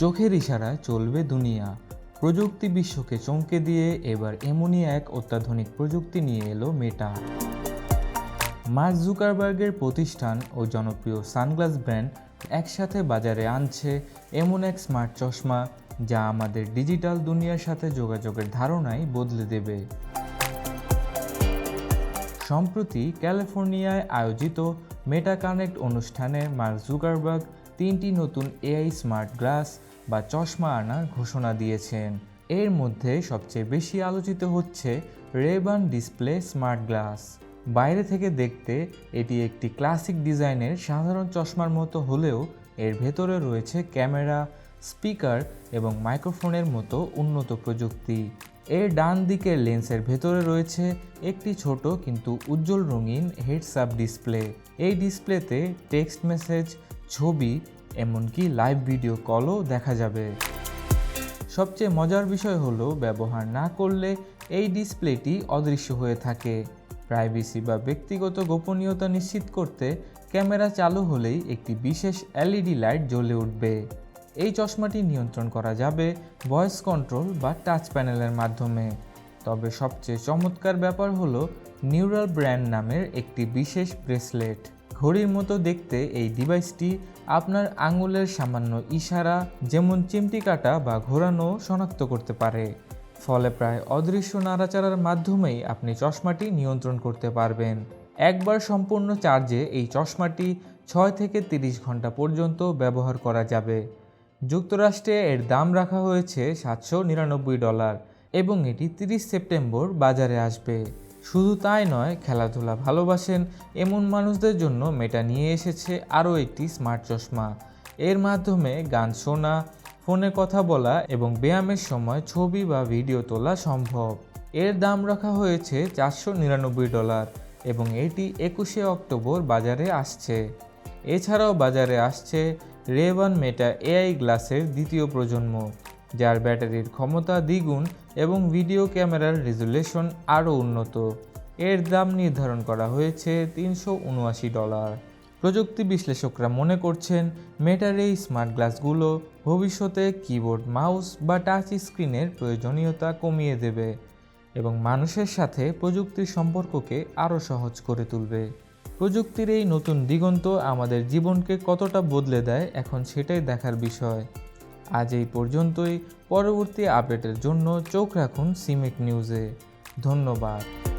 চোখের ইশারায় চলবে দুনিয়া। প্রযুক্তি বিশ্বকে চমকে দিয়ে এবার এমনই এক অত্যাধুনিক প্রযুক্তি নিয়ে এলো মেটা। মার্ক জুকারবার্গের প্রতিষ্ঠান ও জনপ্রিয় সানগ্লাস ব্র্যান্ড একসাথে বাজারে আনছে এমন এক স্মার্ট চশমা যা আমাদের ডিজিটাল দুনিয়ার সাথে যোগাযোগের ধারণাই বদলে দেবে। সম্প্রতি ক্যালিফোর্নিয়ায় আয়োজিত মেটা কানেক্ট অনুষ্ঠানে মার্ক জুকারবার্গ তিনটি নতুন এআই স্মার্ট গ্লাস বা চশমা আনার ঘোষণা দিয়েছেন। এর মধ্যে সবচেয়ে বেশি আলোচিত হচ্ছে রেবান ডিসপ্লে স্মার্ট গ্লাস। বাইরে থেকে দেখতে এটি একটি ক্লাসিক ডিজাইনের সাধারণ চশমার মতো হলেও এর ভেতরে রয়েছে ক্যামেরা, স্পিকার এবং মাইক্রোফোনের মতো উন্নত প্রযুক্তি। এর ডান দিকের লেন্সের ভেতরে রয়েছে একটি ছোট কিন্তু উজ্জ্বল রঙিন হেডস আপ ডিসপ্লে এই ডিসপ্লেতে টেক্সট মেসেজ ছবি এমনকি লাইভ ভিডিও কলও দেখা যাবে। সবচেয়ে মজার বিষয় হলো, ব্যবহার না করলে এই ডিসপ্লেটি অদৃশ্য হয়ে থাকে। প্রাইভেসি বা ব্যক্তিগত গোপনীয়তা নিশ্চিত করতে ক্যামেরা চালু হলেই একটি বিশেষ এলইডি লাইট জ্বলে উঠবে। এই চশমাটি নিয়ন্ত্রণ করা যাবে ভয়েস কন্ট্রোল বা টাচ প্যানেলের মাধ্যমে। তবে সবচেয়ে চমৎকার ব্যাপার হলো নিউরাল ব্র্যান্ড নামের একটি বিশেষ ব্রেসলেট ঘড়ির মতো দেখতে এই ডিভাইসটি আপনার আঙুলের সামান্য ইশারা যেমন চিমটি কাটা বা ঘোরানো শনাক্ত করতে পারে। ফলে প্রায় অদৃশ্য নাড়াচাড়ার মাধ্যমেই আপনি চশমাটি নিয়ন্ত্রণ করতে পারবেন। একবার সম্পূর্ণ চার্জে এই চশমাটি ছয় থেকে তিরিশ ঘণ্টা পর্যন্ত ব্যবহার করা যাবে। যুক্তরাষ্ট্রে এর দাম রাখা হয়েছে সাতশো নিরানব্বই ডলার এবং এটি তিরিশ সেপ্টেম্বর বাজারে আসবে। শুধু তাই নয়, খেলাধুলা ভালোবাসেন এমন মানুষদের জন্য মেটা নিয়ে এসেছে আরও একটি স্মার্ট চশমা। এর মাধ্যমে গান শোনা, ফোনে কথা বলা এবং ব্যায়ামের সময় ছবি বা ভিডিও তোলা সম্ভব। এর দাম রাখা হয়েছে চারশো নিরানব্বই ডলার এবং এটি একুশে অক্টোবর বাজারে আসছে। এছাড়াও বাজারে আসছে রেবান মেটা এআই গ্লাসের দ্বিতীয় প্রজন্ম। যার ব্যাটারির ক্ষমতা দ্বিগুণ এবং ভিডিও ক্যামেরার রেজুলেশন আরও উন্নত। এর দাম নির্ধারণ করা হয়েছে তিনশো উনআশি ডলার। প্রযুক্তি বিশ্লেষকরা মনে করছেন মেটার এই স্মার্ট গ্লাসগুলো ভবিষ্যতে কিবোর্ড, মাউস বা টাচ স্ক্রিনের প্রয়োজনীয়তা কমিয়ে দেবে এবং মানুষের সাথে প্রযুক্তির সম্পর্ককে আরও সহজ করে তুলবে। প্রযুক্তির এই নতুন দিগন্ত আমাদের জীবনকে কতটা বদলে দেয় এখন সেটাই দেখার বিষয়। আজ এই পর্যন্তই। পরবর্তী আপডেটের জন্য চোখ রাখুন সিমেক নিউজে। ধন্যবাদ।